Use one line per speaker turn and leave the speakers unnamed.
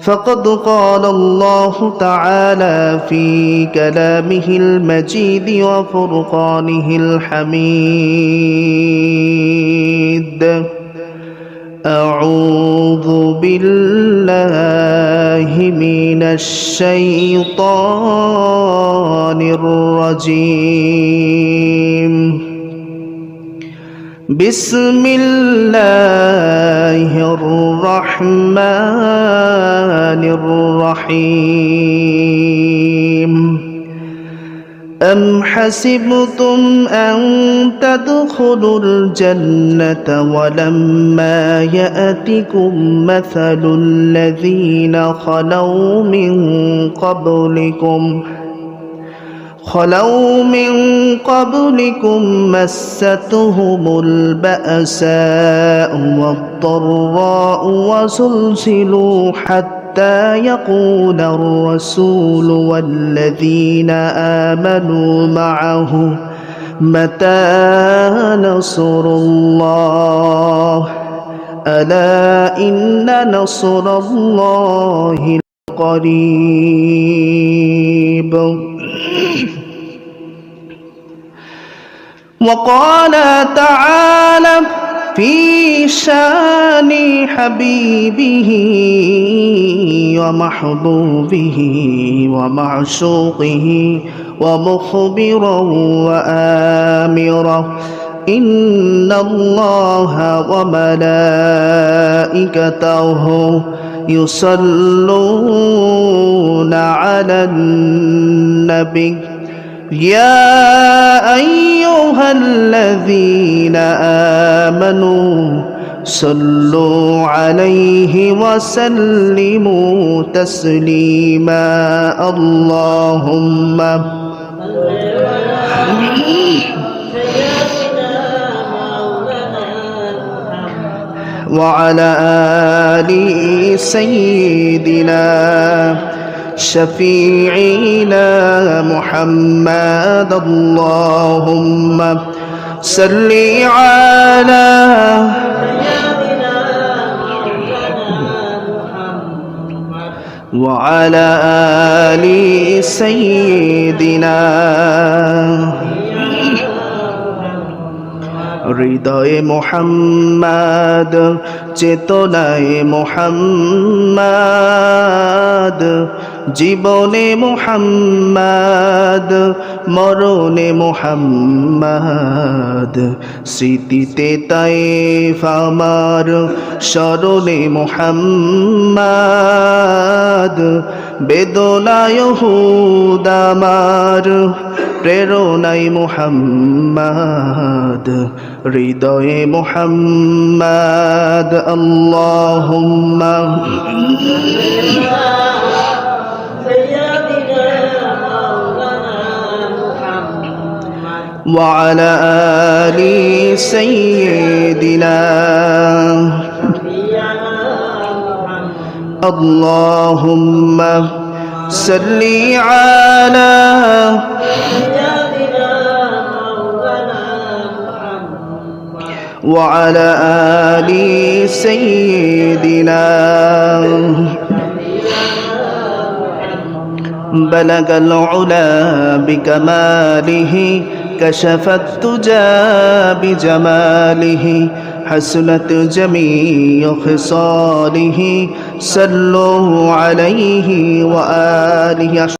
فقد قال الله تعالى في كلامه المجيد وفرقانه الحميد. أعوذ بالله من الشيطان الرجيم. بسم الله الرحمن الرحيم. أم حسبتم أن تدخلوا الجنة ولما يأتكم مثل الذين خلوا من قبلكم ۖ خلوا من قبلكم مستهم البأساء والضراء وزلزلوا حتى يقول الرسول والذين آمنوا معه متى نصر الله ألا إن نصر الله قريب وقال تعالى في شان حبيبه ومحبوبه ومعشوقه ومخبرا وآمرا إن الله وملائكته يصلون على النبي يا أيها الذين آمنوا صلوا عليه وسلموا تسليما. اللهم وعلى آل سيدنا شفيعنا محمد اللهم صل على وعلى آل سيدنا হৃদয়ে মোহাম্মদ চেতনায় মোহাম্মদ জীবনে মোহাম্মদ, মরণে মোহাম্মদ, স্মৃতিতে তাই ফামার স্মরণে মোহাম্মদ, বেদনায় হুদামার প্রেরণাই মোহাম্মদ, হৃদয়ে মোহাম্মদ, আল্লাহুম্মা وعلى آل سيدنا اللهم صل على وعلى آل سيدنا بلغ العلا بكماله كشف التجى بجماله حسنت جميع خصاله صلوا عليه وآله